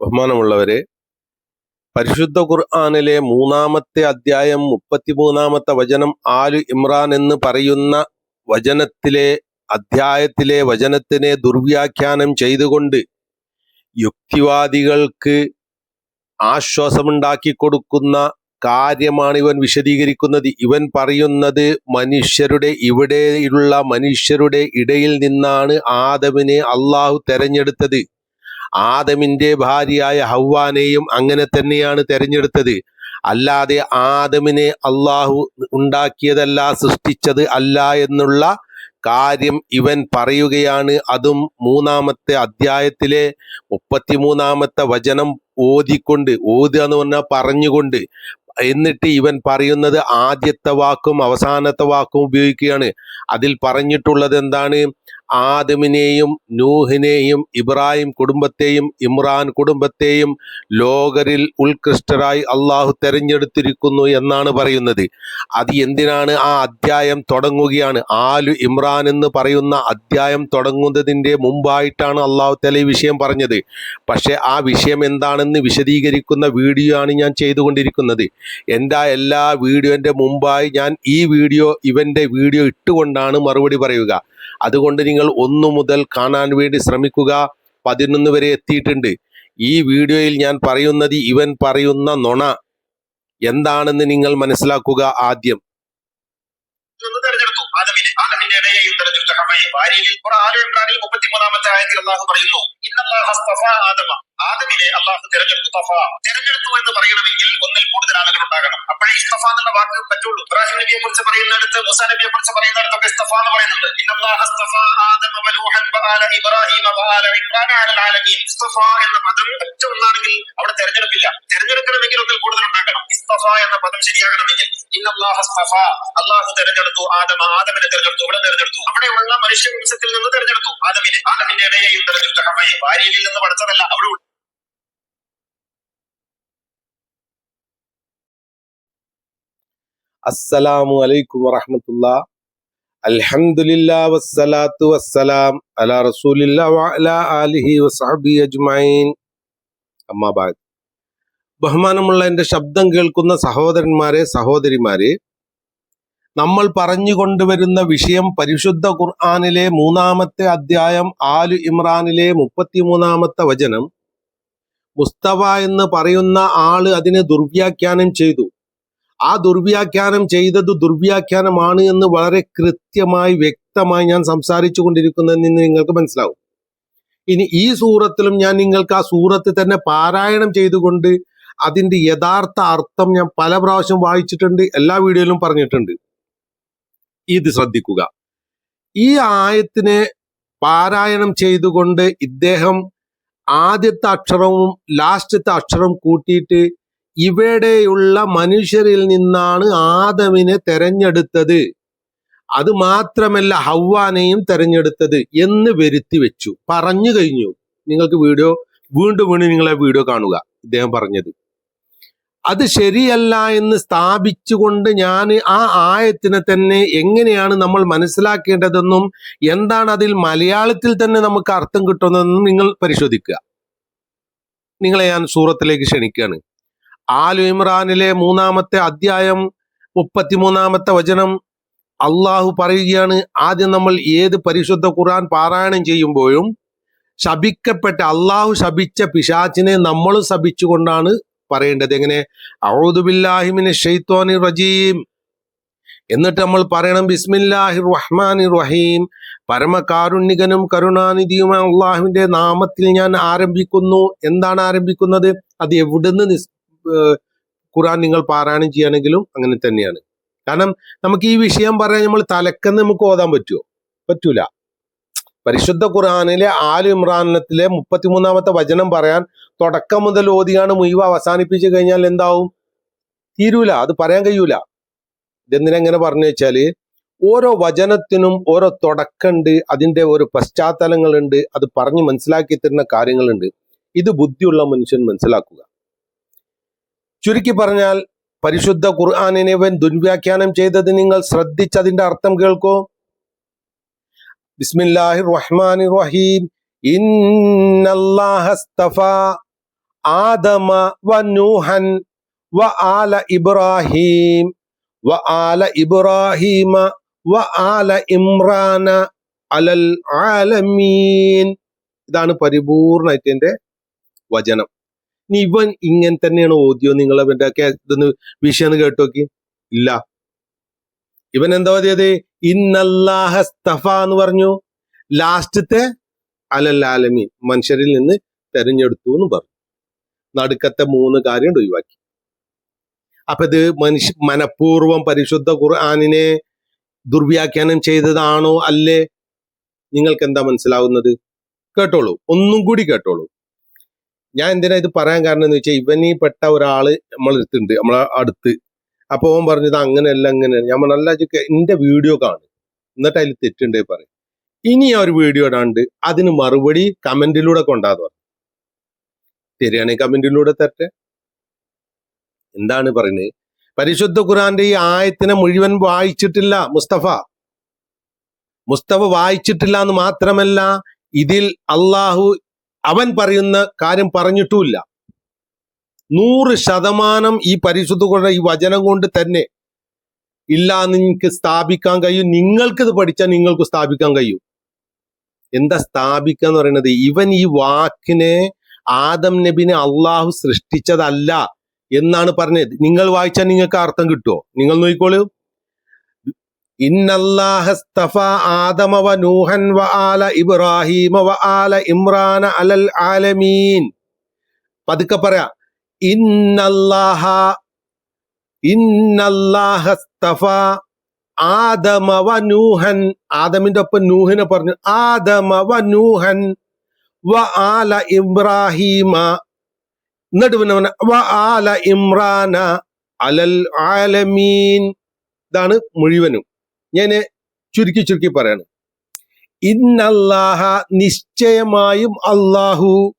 ബഹുമാനമുള്ളവരെ പരിശുദ്ധ ഖുർആാനിലെ മൂന്നാമത്തെ അധ്യായം മുപ്പത്തിമൂന്നാമത്തെ വചനം ആലു ഇമ്രാൻ എന്ന് പറയുന്ന വചനത്തിലെ അധ്യായത്തിലെ വചനത്തിനെ ദുർവ്യാഖ്യാനം ചെയ്തുകൊണ്ട് യുക്തിവാദികൾക്ക് ആശ്വാസമുണ്ടാക്കി കൊടുക്കുന്ന കാര്യമാണ് ഇവൻ വിശദീകരിക്കുന്നത്. ഇവൻ പറയുന്നത് മനുഷ്യരുടെ ഇവിടെയുള്ള മനുഷ്യരുടെ ഇടയിൽ നിന്നാണ് ആദമിനെ അള്ളാഹു തെരഞ്ഞെടുത്തത്. ആദമിന്റെ ഭാര്യയായ ഹവ്വാനെയും അങ്ങനെ തന്നെയാണ് തെരഞ്ഞെടുത്തത്. അല്ലാതെ ആദമിനെ അള്ളാഹു ഉണ്ടാക്കിയതല്ല സൃഷ്ടിച്ചത് അല്ല എന്നുള്ള കാര്യം ഇവൻ പറയുകയാണ്. അതും മൂന്നാമത്തെ അധ്യായത്തിലെ മുപ്പത്തിമൂന്നാമത്തെ വചനം ഓതിക്കൊണ്ട് ഓതുക എന്ന് പറഞ്ഞാൽ പറഞ്ഞുകൊണ്ട്. എന്നിട്ട് ഇവൻ പറയുന്നത് ആദ്യത്തെ വാക്കും അവസാനത്തെ വാക്കും ഉപയോഗിക്കുകയാണ്. അതിൽ പറഞ്ഞിട്ടുള്ളത് എന്താണ്? ആദമിനെയും നൂഹിനെയും ഇബ്രാഹിം കുടുംബത്തെയും ഇമ്രാൻ കുടുംബത്തെയും ലോകരിൽ ഉത്കൃഷ്ടരായി അള്ളാഹു തെരഞ്ഞെടുത്തിരിക്കുന്നു എന്നാണ് പറയുന്നത്. അത് എന്തിനാണ് ആ അധ്യായം തുടങ്ങുകയാണ്? ആലു ഇമ്രാൻ എന്ന് പറയുന്ന അധ്യായം തുടങ്ങുന്നതിന്റെ മുമ്പായിട്ടാണ് അള്ളാഹു തല ഈ വിഷയം പറഞ്ഞത്. പക്ഷേ ആ വിഷയം എന്താണെന്ന് വിശദീകരിക്കുന്ന വീഡിയോ ആണ് ഞാൻ ചെയ്തുകൊണ്ടിരിക്കുന്നത്. എന്റെ എല്ലാ വീഡിയോന്റെ മുമ്പായി ഞാൻ ഈ വീഡിയോ ഇവന്റെ വീഡിയോ ഇട്ടുകൊണ്ടാണ് മറുപടി പറയുക. അതുകൊണ്ട് നിങ്ങൾ ഒന്നു മുതൽ കാണാൻ വേണ്ടി ശ്രമിക്കുക. പതിനൊന്ന് വരെ എത്തിയിട്ടുണ്ട്. ഈ വീഡിയോയിൽ ഞാൻ പറയുന്നത് ഇവൻ പറയുന്ന നുണ. എന്താണെന്ന് നിങ്ങൾ മനസ്സിലാക്കുക ആദ്യം. ആദമിന്റെ ഇടയെയും തെരഞ്ഞെടുത്ത ഹവയെ ഭാര്യയിൽ ഇമ്രാനിൽ മുപ്പത്തിമൂന്നാമത്തെ ആയത്തിൽ അള്ളാഹു പറയുന്നു. ആദമിനെ അള്ളാഹു തിരഞ്ഞെടുത്തു തഫ. തിരഞ്ഞെടുത്തു എന്ന് പറയണമെങ്കിൽ ഒന്നിൽ കൂടുതൽ ആളുകൾ ഉണ്ടാകണം. അപ്പോഴേ ഇസ്തഫ എന്നുള്ള വാക്ക് പറ്റുള്ളൂ. ഇബ്രാഹിം നബിയെ കുറിച്ച് പറയുന്നിടത്ത് മുസാ നബിയെ കുറിച്ച് പറയുന്നിടത്തൊക്കെ ഇസ്തഫ എന്ന് പറയുന്നുണ്ട്. എന്ന പദം ഒറ്റ ഒന്നാണെങ്കിൽ അവിടെ തെരഞ്ഞെടുപ്പില്ല. തെരഞ്ഞെടുക്കണമെങ്കിൽ ഒന്നിൽ കൂടുതൽ ഉണ്ടാകണം ഇസ്തഫ എന്ന പദം ശരിയാകണമെങ്കിൽ ഇന്നല്ലാഹ സ്തഫ അള്ളാഹു തെരഞ്ഞെടുത്തു. ആദമ ആദമിനെ തെരഞ്ഞെടുത്തു. ഇവിടെ തെരഞ്ഞെടുത്തു. അവിടെയുള്ള മനുഷ്യവംശത്തിൽ നിന്ന് തെരഞ്ഞെടുത്തു. ആദമിനെ. ആദമിന്റെ ഇടയെയും തെരഞ്ഞെടുത്തു ഹവയെ ഭാര്യയിൽ നിന്ന് പഠിച്ചതല്ല. അവിടെ അസ്സലാമു അലൈക്കും വറഹമത്തുള്ള. അൽഹംദുലില്ലാ വസ്സലാത്തു വസ്സലാം അലാ റസൂലില്ലാ വഅലാ ആലിഹി വസഹബി അജ്മഈൻ. അമ്മാ ബാദ്. ബഹുമാനമുള്ള എന്റെ ശബ്ദം കേൾക്കുന്ന സഹോദരന്മാരെ സഹോദരിമാരെ നമ്മൾ പറഞ്ഞു കൊണ്ടുവരുന്ന വിഷയം പരിശുദ്ധ ഖുർആാനിലെ മൂന്നാമത്തെ അധ്യായം ആലു ഇമ്രാനിലെ മുപ്പത്തിമൂന്നാമത്തെ വചനം. മുസ്തഫ എന്ന് പറയുന്ന ആൾ അതിനെ ദുർവ്യാഖ്യാനം ചെയ്തു. ആ ദുർവ്യാഖ്യാനം ചെയ്തത് ദുർവ്യാഖ്യാനമാണ് എന്ന് വളരെ കൃത്യമായി വ്യക്തമായി ഞാൻ സംസാരിച്ചു കൊണ്ടിരിക്കുന്നതെന്ന് നിങ്ങൾക്ക് മനസ്സിലാവും. ഇനി ഈ സൂറത്തിലും ഞാൻ നിങ്ങൾക്ക് ആ സൂറത്ത് തന്നെ പാരായണം ചെയ്തുകൊണ്ട് അതിന്റെ യഥാർത്ഥ അർത്ഥം ഞാൻ പല പ്രാവശ്യം വായിച്ചിട്ടുണ്ട് എല്ലാ വീഡിയോയിലും പറഞ്ഞിട്ടുണ്ട്. ഇത് ശ്രദ്ധിക്കുക. ഈ ആയത്തിനെ പാരായണം ചെയ്തുകൊണ്ട് ഇദ്ദേഹം ആദ്യത്തെ അക്ഷരവും ലാസ്റ്റത്തെ അക്ഷരം കൂട്ടിയിട്ട് ഇവിടെയുള്ള മനുഷ്യരിൽ നിന്നാണ് ആദമിനെ തെരഞ്ഞെടുത്തത്. അത് മാത്രമല്ല ഹവ്വാനെയും തെരഞ്ഞെടുത്തത് എന്ന് വരുത്തി വെച്ചു. പറഞ്ഞു കഴിഞ്ഞു. നിങ്ങൾക്ക് വീഡിയോ വീണ്ടും വീണ്ടും നിങ്ങളെ വീഡിയോ കാണുക. ഇദ്ദേഹം പറഞ്ഞത്. അത് ശരിയല്ല എന്ന് സ്ഥാപിച്ചുകൊണ്ട് ഞാൻ ആ ആയത്തിനെ തന്നെ എങ്ങനെയാണ് നമ്മൾ മനസ്സിലാക്കേണ്ടതെന്നും എന്താണ് അതിൽ മലയാളത്തിൽ തന്നെ നമുക്ക് അർത്ഥം കിട്ടുന്നതെന്നും നിങ്ങൾ പരിശോധിക്കുക. നിങ്ങളെ ഞാൻ സൂറത്തിലേക്ക് ക്ഷണിക്കുകയാണ്. ആലു ഇമ്രാനിലെ മൂന്നാമത്തെ അധ്യായം മുപ്പത്തിമൂന്നാമത്തെ വചനം അള്ളാഹു പറയുകയാണ് ആദ്യം നമ്മൾ ഏത് പരിശുദ്ധ ഖുർആൻ പാരായണം ചെയ്യുമ്പോഴും ശപിക്കപ്പെട്ട അള്ളാഹു ശപിച്ച പിശാച്ചിനെ നമ്മളും ശപിച്ചുകൊണ്ടാണ് പറയേണ്ടത് എങ്ങനെ? ഔദുബില്ലാഹിമിന് റജീം. എന്നിട്ട് നമ്മൾ പറയണം ബിസ്മില്ലാഹി റഹ്മാനി റഹീം. പരമകാരുണ്യകനും കരുണാനിധിയുമായ അള്ളാഹുവിന്റെ നാമത്തിൽ ഞാൻ ആരംഭിക്കുന്നു. എന്താണ് ആരംഭിക്കുന്നത്? അത് എവിടുന്ന് നിസ് ഖുറാൻ നിങ്ങൾ പാരായണം ചെയ്യുകയാണെങ്കിലും അങ്ങനെ തന്നെയാണ്. കാരണം നമുക്ക് ഈ വിഷയം പറയാൻ നമ്മൾ തലക്കെന്ന് നമുക്ക് ഓതാൻ പറ്റുമോ? പറ്റൂല. പരിശുദ്ധ ഖുർആാനിലെ ആലു ഇമ്രാനത്തിലെ മുപ്പത്തിമൂന്നാമത്തെ വചനം പറയാൻ തുടക്കം മുതൽ ഓതിയാണ് മുയിവ അവസാനിപ്പിച്ചു കഴിഞ്ഞാൽ എന്താവും? തീരൂല അത് പറയാൻ കഴിയൂല. ഇതെന്തിനെങ്ങനെ പറഞ്ഞു വെച്ചാൽ ഓരോ വചനത്തിനും ഓരോ തുടക്കമുണ്ട് അതിന്റെ ഓരോ പശ്ചാത്തലങ്ങളുണ്ട് അത് പറഞ്ഞ് മനസ്സിലാക്കി തരുന്ന കാര്യങ്ങളുണ്ട്. ഇത് ബുദ്ധിയുള്ള മനുഷ്യൻ മനസ്സിലാക്കുക. ചുരുക്കി പറഞ്ഞാൽ പരിശുദ്ധ ഖുർആാനിനെ ഇവൻ ദുർവ്യാഖ്യാനം ചെയ്തത് നിങ്ങൾ ശ്രദ്ധിച്ച് അതിന്റെ അർത്ഥം കേൾക്കൂ. ബിസ്മില്ലാഹിർ റഹ്മാനിർ റഹീം ഇന്നല്ലാഹ സ്തഫ ആദമ വ നൂഹൻ വ ആല ഇബ്രാഹിം. വ ആല ഇബ്രാഹിമ വ ആല ഇമ്രാന അലൽ ആലമീൻ. ഇതാണ് പരിപൂർണമായിട്ട് എന്റെ വചനം. ഇനി ഇവൻ ഇങ്ങനെ തന്നെയാണ് ഓദ്യോ നിങ്ങൾ ഒക്കെ ഇതൊന്ന് വിഷയം കേട്ടോക്കി. ഇല്ല. ഇവൻ എന്താ ഓതിയത് ഇന്നല്ലാഹസ്തഫ എന്ന് പറഞ്ഞു. ലാസ്റ്റത്തെ അലല്ലാലമി മനുഷ്യരിൽ നിന്ന് തെരഞ്ഞെടുത്തു എന്ന് പറഞ്ഞു. നടുക്കത്തെ മൂന്ന് കാര്യം ഒഴിവാക്കി. അപ്പൊ ഇത് മനുഷ്യ മനഃപൂർവം പരിശുദ്ധ ഖുർആാനിനെ ദുർവ്യാഖ്യാനം ചെയ്തതാണോ അല്ലേ? നിങ്ങൾക്ക് എന്താ മനസ്സിലാവുന്നത്? കേട്ടോളൂ. ഒന്നും കൂടി കേട്ടോളൂ. ഞാൻ എന്തിനാ ഇത് പറയാൻ കാരണം എന്ന് വെച്ചാൽ ഇവനീ പെട്ട ഒരാൾ നമ്മളെടുത്തുണ്ട് നമ്മളെ അടുത്ത്. അപ്പൊ ഓൻ പറഞ്ഞത് അങ്ങനെയല്ല അങ്ങനെയാണ് ഞാൻ നല്ല എന്റെ വീഡിയോ കാണും. എന്നിട്ട് അതിൽ തെറ്റുണ്ടേ പറയും. ഇനി ആ ഒരു വീഡിയോ ഇടാണ്ട് അതിന് മറുപടി കമന്റിലൂടെ കൊണ്ടാന്ന് പറഞ്ഞു ശരിയാണെങ്കിൽ കമന്റിലൂടെ തെറ്റ് എന്താണ് പറയുന്നത് പരിശുദ്ധ ഖുറാന്റെ ഈ ആയത്തിനെ മുഴുവൻ വായിച്ചിട്ടില്ല മുസ്തഫ. മുസ്തഫ വായിച്ചിട്ടില്ല എന്ന് മാത്രമല്ല ഇതിൽ അള്ളാഹു അവൻ പറയുന്ന കാര്യം പറഞ്ഞിട്ടുമില്ല. നൂറ് ശതമാനം ഈ പരിശുദ്ധ ഖുർആൻ ഈ വചനം കൊണ്ട് തന്നെ ഇല്ല നിങ്ങൾക്ക് സ്ഥാപിക്കാൻ കഴിയും. നിങ്ങൾക്ക് ഇത് പഠിച്ചാൽ നിങ്ങൾക്ക് സ്ഥാപിക്കാൻ കഴിയും. എന്താ സ്ഥാപിക്കുക എന്ന് പറയുന്നത്? ഇവൻ ഈ വാക്കിനെ ആദം നബിനെ അള്ളാഹു സൃഷ്ടിച്ചതല്ല എന്നാണ് പറഞ്ഞത്. നിങ്ങൾ വായിച്ചാൽ നിങ്ങൾക്ക് അർത്ഥം കിട്ടുമോ നിങ്ങൾ നോക്കിക്കോളൂ. നൂഹൻ അലൽ ആലമീൻ. പതുക്കെ പറയാ. ഇന്നല്ലാഹ ഇന്നല്ലാഹസ്തഫ നൂഹൻ ആദമിന്റെ ഒപ്പം നൂഹിനെ പറഞ്ഞു ആദമ വ ആല ഇബ്രാഹിമ. എന്നിട്ട് വ ആല ഇമ്രാന അലൽ ആലമീൻ. ഇതാണ് മുഴുവനും. ഞാൻ ചുരുക്കി ചുരുക്കി പറയാണ്. ഇന്നല്ലാഹ നിശ്ചയമായും അല്ലാഹു.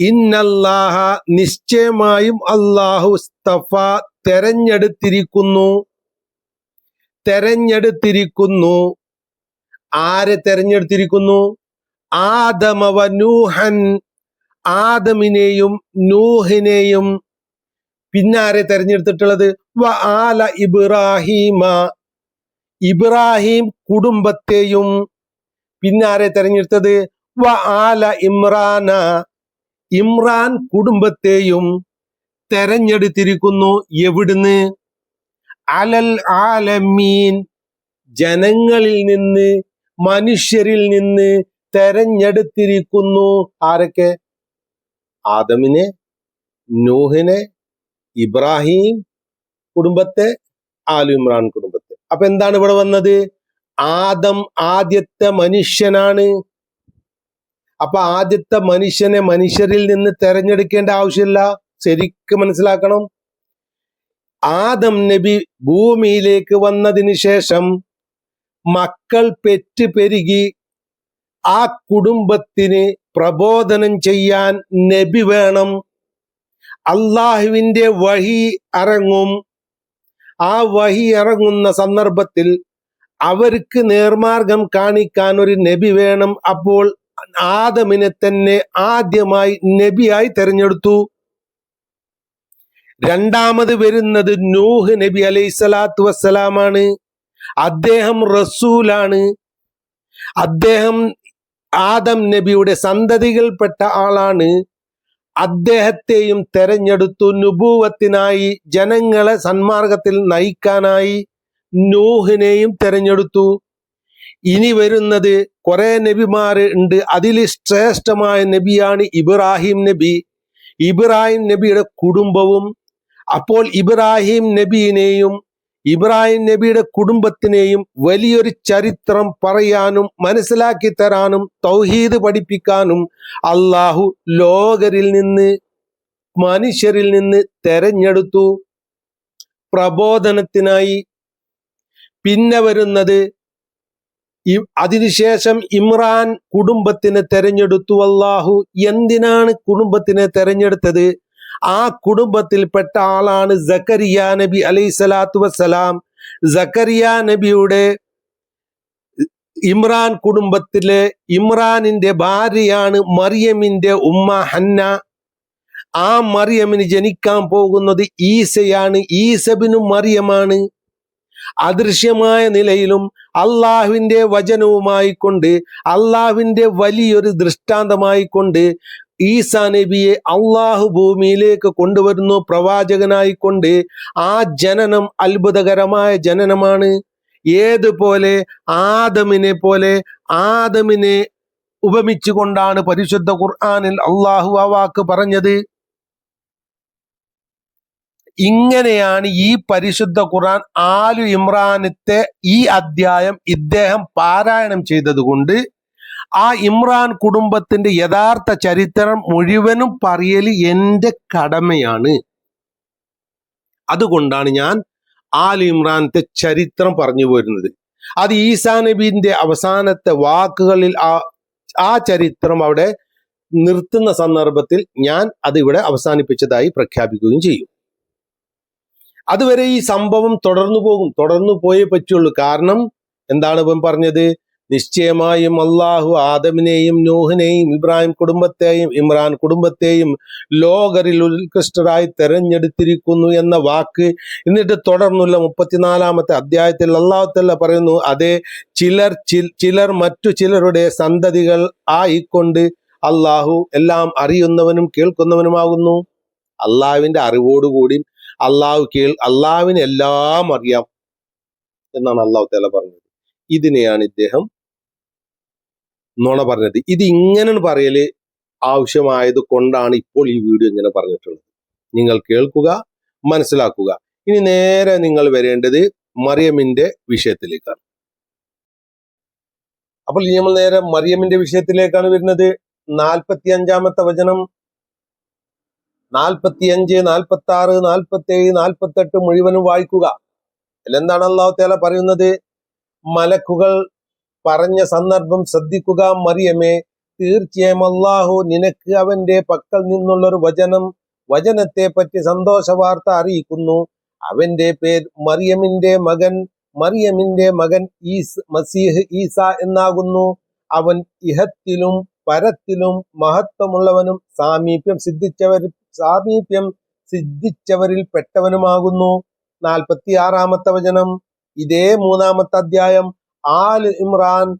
ഇന്നല്ലാഹ നിശ്ചയമായും അള്ളാഹു സ്തഫ തെരഞ്ഞെടുത്തിരിക്കുന്നു. തെരഞ്ഞെടുത്തിരിക്കുന്നു. ആരെ തെരഞ്ഞെടുത്തിരിക്കുന്നു? ആദമവ നൂഹൻ ആദമിനെയും നൂഹിനെയും. പിന്നാരെ തെരഞ്ഞെടുത്തിട്ടുള്ളത്? വ ആല ഇബ്രാഹീമ. ഇബ്രാഹിം കുടുംബത്തെയും. പിന്നാരെ തെരഞ്ഞെടുത്തത്? വ ആല ഇമ്രാന. ഇമ്രാൻ കുടുംബത്തെയും തെരഞ്ഞെടുത്തിരിക്കുന്നു എവിടുന്ന്? അലൽ ആലമീൻ ജനങ്ങളിൽ നിന്ന് മനുഷ്യരിൽ നിന്ന് തെരഞ്ഞെടുത്തിരിക്കുന്നു ആരൊക്കെ? ആദമിനെ നൂഹിനെ ഇബ്രാഹിം കുടുംബത്തെ ആലു ഇമ്രാൻ കുടുംബത്തെ. അപ്പൊ എന്താണ് ഇവിടെ വന്നത്? ആദം ആദ്യത്തെ മനുഷ്യനാണ്. അപ്പൊ ആദ്യത്തെ മനുഷ്യനെ മനുഷ്യരിൽ നിന്ന് തെരഞ്ഞെടുക്കേണ്ട ആവശ്യമില്ല. ശരിക്കും മനസ്സിലാക്കണം. ആദം നബി ഭൂമിയിലേക്ക് വന്നതിന് ശേഷം മക്കൾ പെറ്റ് പെരുകി ആ കുടുംബത്തിന് പ്രബോധനം ചെയ്യാൻ നബി വേണം. അള്ളാഹുവിന്റെ വഹി ഇറങ്ങും ആ വഹി ഇറങ്ങുന്ന സന്ദർഭത്തിൽ അവർക്ക് നേർമാർഗം കാണിക്കാൻ ഒരു നബി വേണം അപ്പോൾ ആദമിനെ തന്നെ ആദ്യമായി നബിയായി തെരഞ്ഞെടുത്തു. രണ്ടാമത് വരുന്നത് നൂഹ് നബി അലൈഹി സ്വലാത്തു വസ്സലാമാണ്. അദ്ദേഹം റസൂലാണ്. അദ്ദേഹം ആദം നബിയുടെ സന്തതികൾപ്പെട്ട ആളാണ്. അദ്ദേഹത്തെയും തെരഞ്ഞെടുത്തു നുപൂവത്തിനായി ജനങ്ങളെ സന്മാർഗത്തിൽ നയിക്കാനായി നൂഹിനെയും തെരഞ്ഞെടുത്തു. ഇനി വരുന്നത് കുറെ നബിമാർ ഉണ്ട്. അതിൽ ശ്രേഷ്ഠമായ നബിയാണ് ഇബ്രാഹിം നബി. ഇബ്രാഹിം നബിയുടെ കുടുംബവും അപ്പോൾ ഇബ്രാഹിം നബിയിനെയും ഇബ്രാഹിം നബിയുടെ കുടുംബത്തിനെയും വലിയൊരു ചരിത്രം പറയാനും മനസ്സിലാക്കി തരാനും തൗഹീദ് പഠിപ്പിക്കാനും അള്ളാഹു ലോകരിൽ നിന്ന് മനുഷ്യരിൽ നിന്ന് തെരഞ്ഞെടുത്തു. പ്രബോധനത്തിനായി പിന്നെ വരുന്നത് അതിനുശേഷം ഇമ്രാൻ കുടുംബത്തിനെ തെരഞ്ഞെടുത്തു. അള്ളാഹു എന്തിനാണ് കുടുംബത്തിനെ തെരഞ്ഞെടുത്തത്? ആ കുടുംബത്തിൽപ്പെട്ട ആളാണ് ജക്കരിയ നബി അലൈഹി സ്വലാത്തു വസ്സലാം. ജക്കരിയ നബിയുടെ ഇമ്രാൻ കുടുംബത്തിലെ ഇമ്രാനിന്റെ ഭാര്യയാണ് മറിയമിന്റെ ഉമ്മ ഹന്ന. ആ മറിയമിന് ജനിക്കാൻ പോകുന്നത് ഈസയാണ്. ഈസബിനും മറിയമാണ്. അദൃശ്യമായ നിലയിലും അള്ളാഹുവിന്റെ വചനവുമായി കൊണ്ട് അള്ളാഹുവിന്റെ വലിയൊരു ദൃഷ്ടാന്തമായി കൊണ്ട് ഈസാ നബിയെ അള്ളാഹു ഭൂമിയിലേക്ക് കൊണ്ടുവരുന്നു പ്രവാചകനായിക്കൊണ്ട് ആ ജനനം അത്ഭുതകരമായ ജനനമാണ്. ഏതുപോലെ ആദമിനെ പോലെ ആദമിനെ ഉപമിച്ചുകൊണ്ടാണ് പരിശുദ്ധ ഖുർആാനിൽ അള്ളാഹു ആ വാക്ക് പറഞ്ഞത്. ഇങ്ങനെയാണ് ഈ പരിശുദ്ധ ഖുർആൻ ആലു ഇമ്രാനത്തെ ഈ അധ്യായം ഇദ്ദേഹം പാരായണം ചെയ്തതുകൊണ്ട് ആ ഇമ്രാൻ കുടുംബത്തിന്റെ യഥാർത്ഥ ചരിത്രം മുഴുവനും പറയൽ എന്റെ കടമയാണ്. അതുകൊണ്ടാണ് ഞാൻ ആലു ഇമ്രാനത്തെ ചരിത്രം പറഞ്ഞു പോരുന്നത്. അത് ഈസാ നബീന്റെ അവസാനത്തെ വാക്കുകളിൽ ആ ആ ചരിത്രം അവിടെ നിർത്തുന്ന സന്ദർഭത്തിൽ ഞാൻ അതിവിടെ അവസാനിപ്പിച്ചതായി പ്രഖ്യാപിക്കുകയും ചെയ്യും. അതുവരെ ഈ സംഭവം തുടർന്നു പോകും തുടർന്നു പോയേ പറ്റുള്ളൂ. കാരണം എന്താണ് ഇപ്പം പറഞ്ഞത്? നിശ്ചയമായും അള്ളാഹു ആദമിനെയും നോഹിനെയും ഇബ്രാഹിം കുടുംബത്തെയും ഇമ്രാൻ കുടുംബത്തെയും ലോകരിൽ ഉത്കൃഷ്ടരായി തെരഞ്ഞെടുത്തിരിക്കുന്നു എന്ന വാക്ക് എന്നിട്ട് തുടർന്നുള്ള മുപ്പത്തിനാലാമത്തെ അധ്യായത്തിൽ അള്ളാഹുത്തല്ല പറയുന്നു അതെ ചിലർ ചിലർ മറ്റു ചിലരുടെ സന്തതികൾ ആയിക്കൊണ്ട് അള്ളാഹു എല്ലാം അറിയുന്നവനും കേൾക്കുന്നവനുമാകുന്നു. അള്ളാഹുവിന്റെ അറിവോടുകൂടി അള്ളാഹു കേൾ അള്ളാഹുവിന് എല്ലാം അറിയാം എന്നാണ് അള്ളാഹു തല പറഞ്ഞത്. ഇതിനെയാണ് ഇദ്ദേഹം നുണ പറഞ്ഞത്. ഇത് ഇങ്ങനെ പറയൽ ആവശ്യമായത് കൊണ്ടാണ് ഇപ്പോൾ ഈ വീഡിയോ ഇങ്ങനെ പറഞ്ഞിട്ടുള്ളത്. നിങ്ങൾ കേൾക്കുക മനസ്സിലാക്കുക. ഇനി നേരെ നിങ്ങൾ വരേണ്ടത് മറിയമിന്റെ വിഷയത്തിലേക്കാണ്. അപ്പോൾ നമ്മൾ നേരെ മറിയമിന്റെ വിഷയത്തിലേക്കാണ് വരുന്നത്. നാൽപ്പത്തി അഞ്ചാമത്തെ വചനം നാൽപ്പത്തിയഞ്ച് നാൽപ്പത്തി ആറ് നാൽപ്പത്തി ഏഴ് നാൽപ്പത്തി എട്ട് മുഴുവനും വായിക്കുക. അതിലെന്താണ് അള്ളാഹു തേല പറയുന്നത്? മലക്കുകൾ പറഞ്ഞ സന്ദർഭം ശ്രദ്ധിക്കുക മറിയമേ തീർച്ചയായും അള്ളാഹു നിനക്ക് അവന്റെ പക്കൽ നിന്നുള്ള ഒരു വചനം വചനത്തെ പറ്റി സന്തോഷ വാർത്ത അറിയിക്കുന്നു. അവന്റെ പേര് മറിയമിന്റെ മകൻ മറിയമിന്റെ മകൻ ഈസ് മസീഹ് ഈസ എന്നാകുന്നു. അവൻ ഇഹത്തിലും പരത്തിലും മഹത്വമുള്ളവനും സാമീപ്യം സിദ്ധിച്ചവർ സാമീപ്യം സിദ്ധിച്ചവരിൽ പെട്ടവനുമാകുന്നു. നാൽപ്പത്തി ആറാമത്തെ വചനം. ഇതേ മൂന്നാമത്തെ അധ്യായം. ആൽ ഇമ്രാൻ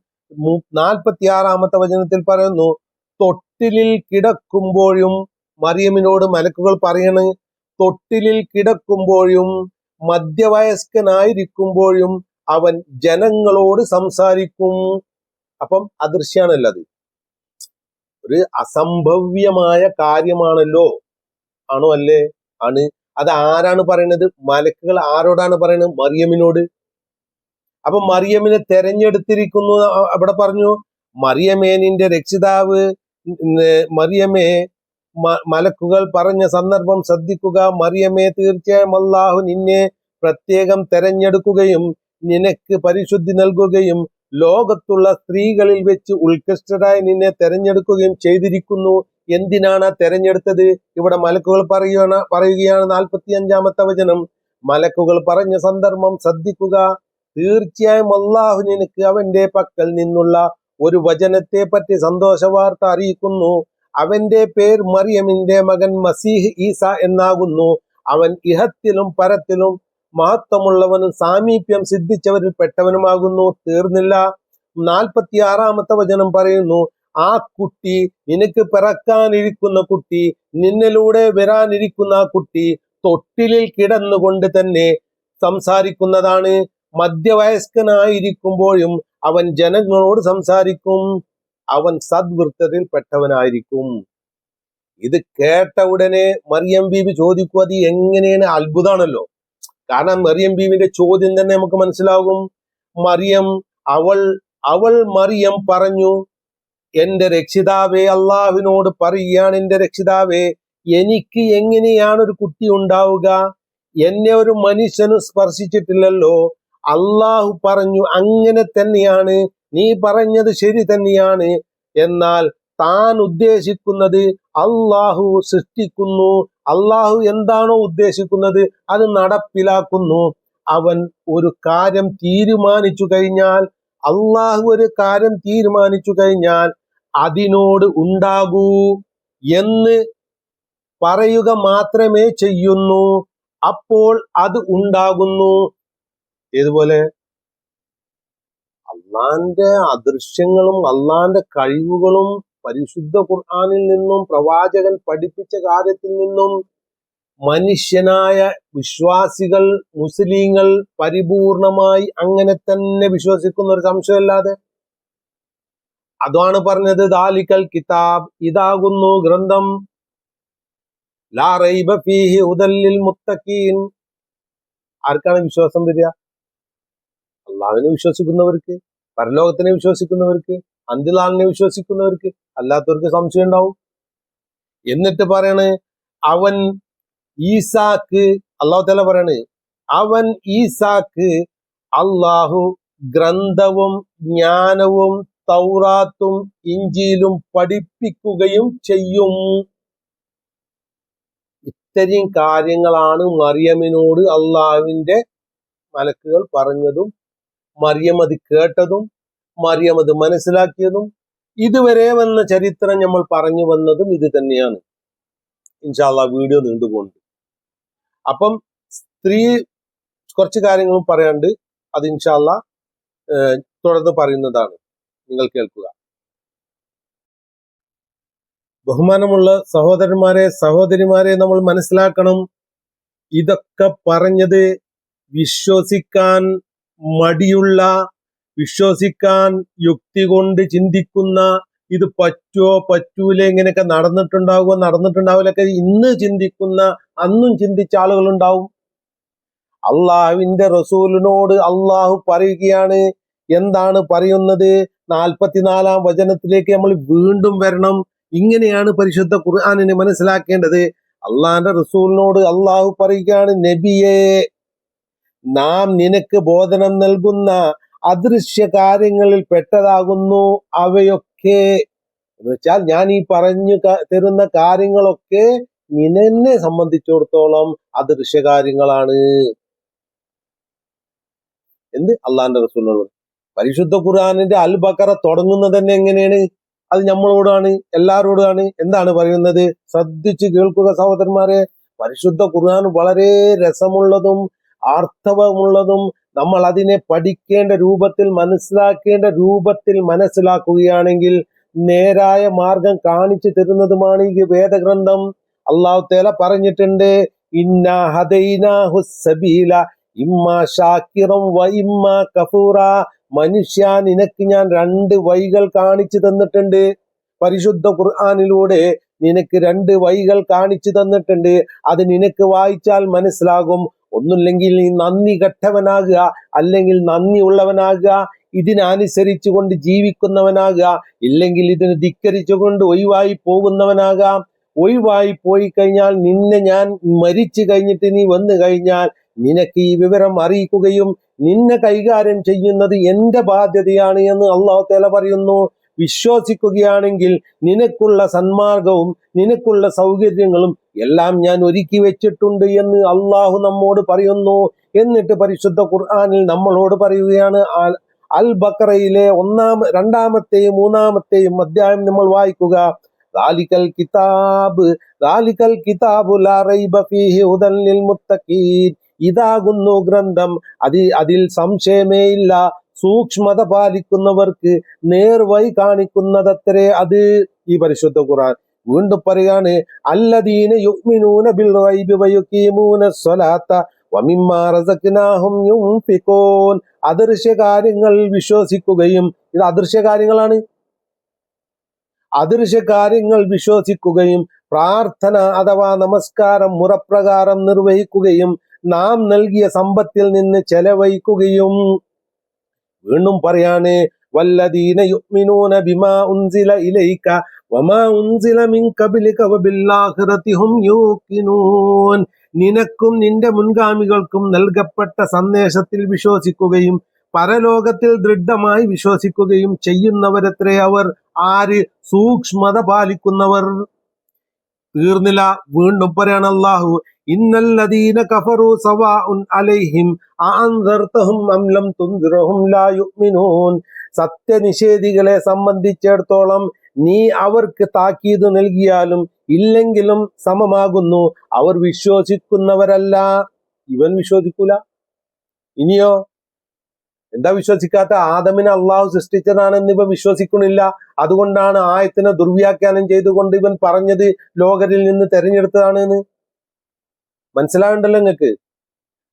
നാൽപ്പത്തി ആറാമത്തെ വചനത്തിൽ പറയുന്നു തൊട്ടിലിൽ കിടക്കുമ്പോഴും മറിയമിനോട് മലക്കുകൾ പറയണ് തൊട്ടിലിൽ കിടക്കുമ്പോഴും മധ്യവയസ്കനായിരിക്കുമ്പോഴും അവൻ ജനങ്ങളോട് സംസാരിക്കും. അപ്പം അദൃശ്യാണല്ലോ അത്. ഒരു അസംഭവ്യമായ കാര്യമാണല്ലോ. ആണോ അല്ലേ ആണ്. അത് ആരാണ് പറയുന്നത്? മലക്കുകൾ ആരോടാണ് പറയുന്നത്? മറിയമിനോട് അപ്പൊ മറിയമിനെ തെരഞ്ഞെടുത്തിരിക്കുന്നു അവിടെ പറഞ്ഞു. മറിയമേനിന്റെ രക്ഷിതാവ് മറിയമേ മലക്കുകൾ പറഞ്ഞ സന്ദർഭം ശ്രദ്ധിക്കുക. മറിയമേ തീർച്ചയായും അള്ളാഹു നിന്നെ പ്രത്യേകം തെരഞ്ഞെടുക്കുകയും നിനക്ക് പരിശുദ്ധി നൽകുകയും ലോകത്തുള്ള സ്ത്രീകളിൽ വെച്ച് ഉത്കൃഷ്ടരായി നിന്നെ തെരഞ്ഞെടുക്കുകയും ചെയ്തിരിക്കുന്നു. എന്തിനാണ് തെരഞ്ഞെടുത്തത്? ഇവിടെ മലക്കുകൾ പറയുകയാണ് പറയുകയാണ് നാൽപ്പത്തി അഞ്ചാമത്തെ വചനം. മലക്കുകൾ പറഞ്ഞ സന്ദർഭം ശ്രദ്ധിക്കുക. തീർച്ചയായും അള്ളാഹു നിനക്ക് അവന്റെ പക്കൽ നിന്നുള്ള ഒരു വചനത്തെ പറ്റി സന്തോഷ വാർത്ത അറിയിക്കുന്നു. അവന്റെ പേർ മറിയമിന്റെ മകൻ മസീഹ് ഈസ എന്നാകുന്നു. അവൻ ഇഹത്തിലും പരത്തിലും മഹത്വമുള്ളവനും സാമീപ്യം സിദ്ധിച്ചവരിൽ പെട്ടവനുമാകുന്നു തീർന്നില്ല. നാൽപ്പത്തി ആറാമത്തെ വചനം പറയുന്നു ആ കുട്ടി നിനക്ക് പിറക്കാനിരിക്കുന്ന കുട്ടി നിന്നിലൂടെ വരാനിരിക്കുന്ന ആ കുട്ടി തൊട്ടിലിൽ കിടന്നുകൊണ്ട് തന്നെ സംസാരിക്കുന്നതാണ്. മധ്യവയസ്കനായിരിക്കുമ്പോഴും അവൻ ജനങ്ങളോട് സംസാരിക്കും അവൻ സദ്വൃത്തത്തിൽ പെട്ടവനായിരിക്കും. ഇത് കേട്ട ഉടനെ മറിയം ബീബി ചോദിക്കും അത് എങ്ങനെയാണ്? അത്ഭുതമാണല്ലോ കാരണം മറിയം ബീവിന്റെ ചോദ്യം തന്നെ നമുക്ക് മനസ്സിലാകും. മറിയം അവൾ അവൾ മറിയം പറഞ്ഞു എന്റെ രക്ഷിതാവേ അള്ളാഹുവിനോട് പറയുകയാണ് എന്റെ രക്ഷിതാവേ എനിക്ക് എങ്ങനെയാണ് ഒരു കുട്ടി ഉണ്ടാവുക? എന്നെ ഒരു മനുഷ്യനും സ്പർശിച്ചിട്ടില്ലല്ലോ. അള്ളാഹു പറഞ്ഞു അങ്ങനെ തന്നെയാണ് നീ പറഞ്ഞത് ശരി തന്നെയാണ്. എന്നാൽ താൻ ഉദ്ദേശിക്കുന്നത് അള്ളാഹു സൃഷ്ടിക്കുന്നു അള്ളാഹു എന്താണോ ഉദ്ദേശിക്കുന്നത് അത് നടപ്പിലാക്കുന്നു. അവൻ ഒരു കാര്യം തീരുമാനിച്ചു കഴിഞ്ഞാൽ അള്ളാഹു ഒരു കാര്യം തീരുമാനിച്ചു കഴിഞ്ഞാൽ അതിനോട് ഉണ്ടാകൂ എന്ന് പറയുക മാത്രമേ ചെയ്യുന്നു. അപ്പോൾ അത് ഉണ്ടാകുന്നു. ഏതുപോലെ? അള്ളാന്റെ അദൃശ്യങ്ങളും അള്ളാന്റെ കഴിവുകളും പരിശുദ്ധ ഖുർആാനിൽ നിന്നും പ്രവാചകൻ പഠിപ്പിച്ച കാര്യത്തിൽ നിന്നും മനുഷ്യനായ വിശ്വാസികൾ മുസ്ലിങ്ങൾ പരിപൂർണമായി അങ്ങനെ തന്നെ വിശ്വസിക്കുന്ന ഒരു സംശയമല്ലാതെ. അതാണ് പറഞ്ഞത് ദാലിക്കൽ കിതാബ്. ഇതാകുന്നു ഗ്രന്ഥം. ലാ റൈബ ഫീഹി ഉദല്ലിൽ മുത്തക്കീൻ ആർക്കാണ് വിശ്വാസം വരിക? അള്ളാവിനെ വിശ്വസിക്കുന്നവർക്ക് പരലോകത്തിനെ വിശ്വസിക്കുന്നവർക്ക്. അന്ത്യലാളിനെ വിശ്വസിക്കുന്നവർക്ക് അല്ലാത്തവർക്ക് സംശയം ഉണ്ടാവും. എന്നിട്ട് പറയാണ് അവൻ ഈസാക്ക് അള്ളാഹു തല പറയണ് അവൻ ഈസാക്ക് അള്ളാഹു ഗ്രന്ഥവും ജ്ഞാനവും തൗറാത്തും ഇഞ്ചിയിലും പഠിപ്പിക്കുകയും ചെയ്യും. ഇത്തരം കാര്യങ്ങളാണ് മറിയമിനോട് അള്ളാഹുവിന്റെ മലക്കുകൾ പറഞ്ഞതും മറിയം അത് കേട്ടതും മറിയം അത് മനസ്സിലാക്കിയതും ഇതുവരെ വന്ന ചരിത്രം നമ്മൾ പറഞ്ഞു വന്നതും ഇത് തന്നെയാണ്. ഇൻഷാല്ല വീഡിയോ നീണ്ടുപോകുന്നുണ്ട്. അപ്പം സ്ത്രീ കുറച്ച് കാര്യങ്ങളും പറയാണ്ട് അത് ഇൻഷാല്ല തുടർന്ന് പറയുന്നതാണ്. നിങ്ങൾ കേൾക്കുക. ബഹുമാനമുള്ള സഹോദരന്മാരെ സഹോദരിമാരെ നമ്മൾ മനസ്സിലാക്കണം. ഇതൊക്കെ പറഞ്ഞത് വിശ്വസിക്കാൻ മടിയുള്ള വിശ്വസിക്കാൻ യുക്തി കൊണ്ട് ചിന്തിക്കുന്ന ഇത് പറ്റുമോ പറ്റൂല ഇങ്ങനെയൊക്കെ നടന്നിട്ടുണ്ടാവുക നടന്നിട്ടുണ്ടാവില്ലൊക്കെ ഇന്ന് ചിന്തിക്കുന്ന അന്നും ചിന്തിച്ച ആളുകളുണ്ടാവും. അള്ളാഹുവിന്റെ റസൂലിനോട് അള്ളാഹു പറയുകയാണ് എന്താണ് പറയുന്നത്? നാൽപ്പത്തിനാലാം വചനത്തിലേക്ക് നമ്മൾ വീണ്ടും വരണം. ഇങ്ങനെയാണ് പരിശുദ്ധ ഖുർആാനിനെ മനസ്സിലാക്കേണ്ടത്. അള്ളാഹിന്റെ റസൂലിനോട് അള്ളാഹു പറയുകയാണ് നബിയെ നാം നിനക്ക് ബോധനം നൽകുന്ന അദൃശ്യ കാര്യങ്ങളിൽ പെട്ടതാകുന്നു അവയൊക്കെ. എന്ന് വെച്ചാൽ ഞാൻ ഈ പറഞ്ഞു തരുന്ന കാര്യങ്ങളൊക്കെ നിന്നെ സംബന്ധിച്ചിടത്തോളം അദൃശ്യ കാര്യങ്ങളാണ് എന്ത്? അള്ളാന്റെ റസൂലിനോട്. പരിശുദ്ധ ഖുർആാനിന്റെ അൽ ബക്കറ തുടങ്ങുന്നത് തന്നെ എങ്ങനെയാണ്? അത് നമ്മളോടാണ് എല്ലാവരോടാണ്. എന്താണ് പറയുന്നത്? ശ്രദ്ധിച്ച് കേൾക്കുക സഹോദരന്മാരെ. പരിശുദ്ധ ഖുർആൻ വളരെ രസമുള്ളതും ആർത്തവമുള്ളതും നമ്മൾ അതിനെ പഠിക്കേണ്ട രൂപത്തിൽ മനസ്സിലാക്കേണ്ട രൂപത്തിൽ മനസ്സിലാക്കുകയാണെങ്കിൽ നേരായ മാർഗം കാണിച്ചു തരുന്നതുമാണ് ഈ വേദഗ്രന്ഥം. അള്ളാഹു തേല പറഞ്ഞിട്ടുണ്ട് ഇന്ന ഹദൈനാഹു സബീല ഇമ്മ ഷാക്കിറം കഫൂറ. മനുഷ്യ നിനക്ക് ഞാൻ രണ്ട് വൈകൾ കാണിച്ചു തന്നിട്ടുണ്ട്. പരിശുദ്ധ ഖുർആാനിലൂടെ നിനക്ക് രണ്ട് വൈകൾ കാണിച്ചു തന്നിട്ടുണ്ട്. അത് നിനക്ക് വായിച്ചാൽ മനസ്സിലാകും. ഒന്നുമില്ലെങ്കിൽ നീ നന്ദി കെട്ടവനാകുക അല്ലെങ്കിൽ നന്ദി ഉള്ളവനാകുക ഇതിനനുസരിച്ചു കൊണ്ട് ജീവിക്കുന്നവനാകുക ഇല്ലെങ്കിൽ ഇതിന് ധിക്കരിച്ചുകൊണ്ട് ഒഴിവായി പോകുന്നവനാകാം. ഒഴിവായി പോയി കഴിഞ്ഞാൽ നിന്നെ ഞാൻ മരിച്ചു കഴിഞ്ഞിട്ട് നീ വന്നു കഴിഞ്ഞാൽ നിനക്ക് ഈ വിവരം അറിയിക്കുകയും നിന്നെ കൈകാര്യം ചെയ്യുന്നത് എന്റെ ബാധ്യതയാണ് എന്ന് അള്ളാഹു തല പറയുന്നു. വിശ്വസിക്കുകയാണെങ്കിൽ നിനക്കുള്ള സന്മാർഗവും നിനക്കുള്ള സൗകര്യങ്ങളും എല്ലാം ഞാൻ ഒരുക്കി വെച്ചിട്ടുണ്ട് എന്ന് അള്ളാഹു നമ്മോട് പറയുന്നു. എന്നിട്ട് പരിശുദ്ധ ഖുർആാനിൽ നമ്മളോട് പറയുകയാണ് അൽ- ബക്കറയിലെ ഒന്നാം രണ്ടാമത്തെയും മൂന്നാമത്തെയും അധ്യായം നമ്മൾ വായിക്കുക. ദാലിക്കൽ കിതാബ് ദാലിക്കൽ കിതാബു മുത്തഖീൻ. ഇതാകുന്നു ഗ്രന്ഥം. അതി അതിൽ സംശയമേ ഇല്ല. സൂക്ഷ്മത പാലിക്കുന്നവർക്ക് നേർവഴി കാണിക്കുന്നതത്രേ അത് ഈ പരിശുദ്ധ ഖുറാൻ വീണ്ടും പറയാണ് അല്ലദീന യുഗ്മിനൂന ബിൽ ഗൈബി വയുക്കീമൂന സ്വലാത്ത അദൃശ്യ കാര്യങ്ങൾ വിശ്വസിക്കുകയും ഇത് അദൃശ്യ കാര്യങ്ങളാണ് അദൃശ്യ കാര്യങ്ങൾ വിശ്വസിക്കുകയും പ്രാർത്ഥന അഥവാ നമസ്കാരം മുറപ്രകാരം നിർവഹിക്കുകയും നാം നൽകിയ സമ്പത്തിൽ നിന്ന് ചെലവഴിക്കുകയും വീണ്ടും പറയാണ് വല്ലദീന ബിമാ ഉൻസില ഇലൈക വമാ ഉൻസില മിൻ ഖബ്ലിക വബില്ലാഖിറതി ഹും യൂഖിനൂൻ. നിനക്കും നിന്റെ മുൻഗാമികൾക്കും നൽകപ്പെട്ട സന്ദേശത്തിൽ വിശ്വസിക്കുകയും പരലോകത്തിൽ ദൃഢമായി വിശ്വസിക്കുകയും ചെയ്യുന്നവരത്രേ അവർ. ആര് സൂക്ഷ്മത പാലിക്കുന്നവർ. തീർന്നില്ല. വീണ്ടും പറയാണ് അള്ളാഹു ഇന്നല്ലദീന കഫറു സവാഉൻ അലൈഹിം അഅൻദർതഹും അം ലം തുൻദിറഹും ലാ യുഅ്മിനൂൻ. സത്യനിഷേധികളെ സംബന്ധിച്ചിടത്തോളം നീ അവർക്ക് താക്കീത് നൽകിയാലും ഇല്ലെങ്കിലും സമമാകുന്നു. അവർ വിശ്വസിക്കുന്നവരല്ല. ഇവൻ വിശ്വസിക്കൂല. ഇനിയോ എന്താ വിശ്വസിക്കാത്ത? ആദമിനെ അള്ളാഹു സൃഷ്ടിച്ചതാണെന്ന് ഇവ വിശ്വസിക്കുന്നില്ല. അതുകൊണ്ടാണ് ആയത്തിനെ ദുർവ്യാഖ്യാനം ചെയ്തുകൊണ്ട് ഇവൻ പറഞ്ഞത് ലോകരിൽ നിന്ന് തെരഞ്ഞെടുത്തതാണ് എന്ന് മനസ്സിലാകണ്ടല്ലോ നിങ്ങൾക്ക്?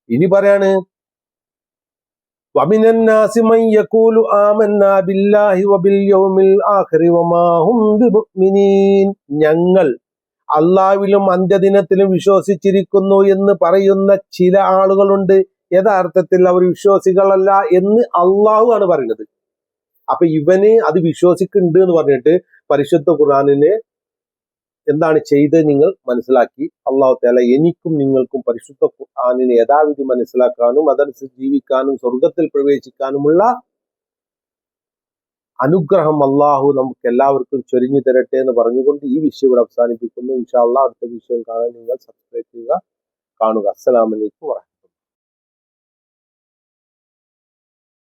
ഇനി പറയാണ് ഞങ്ങൾ അള്ളാവിലും അന്ത്യദിനത്തിലും വിശ്വസിച്ചിരിക്കുന്നു എന്ന് പറയുന്ന ചില ആളുകളുണ്ട്. യഥാർത്ഥത്തിൽ അവർ വിശ്വാസികളല്ല എന്ന് അള്ളാഹു ആണ് പറയുന്നത്. അപ്പൊ ഇവന് അത് വിശ്വസിക്കുന്നുണ്ട് എന്ന് പറഞ്ഞിട്ട് പരിശുദ്ധ ഖുർആനിനെ എന്താണ് ചെയ്ത് നിങ്ങൾ മനസ്സിലാക്കി. അള്ളാഹു താല എനിക്കും നിങ്ങൾക്കും പരിശുദ്ധ ഖുർആാനിനെ യഥാവിധി മനസ്സിലാക്കാനും അതനുസരിച്ച് ജീവിക്കാനും സ്വർഗത്തിൽ പ്രവേശിക്കാനുമുള്ള അനുഗ്രഹം അള്ളാഹു നമുക്ക് എല്ലാവർക്കും ചൊരിഞ്ഞു തരട്ടെ എന്ന് പറഞ്ഞുകൊണ്ട് ഈ വിഷയം ഇവിടെ അവസാനിപ്പിക്കുന്നു. ഇൻഷാ അള്ളാഹ് അടുത്ത വിഷയം കാണാൻ നിങ്ങൾ സബ്സ്ക്രൈബ് ചെയ്യുക കാണുക. അസ്സലാമലൈക്കും വറഹ്മത്തുള്ളാഹി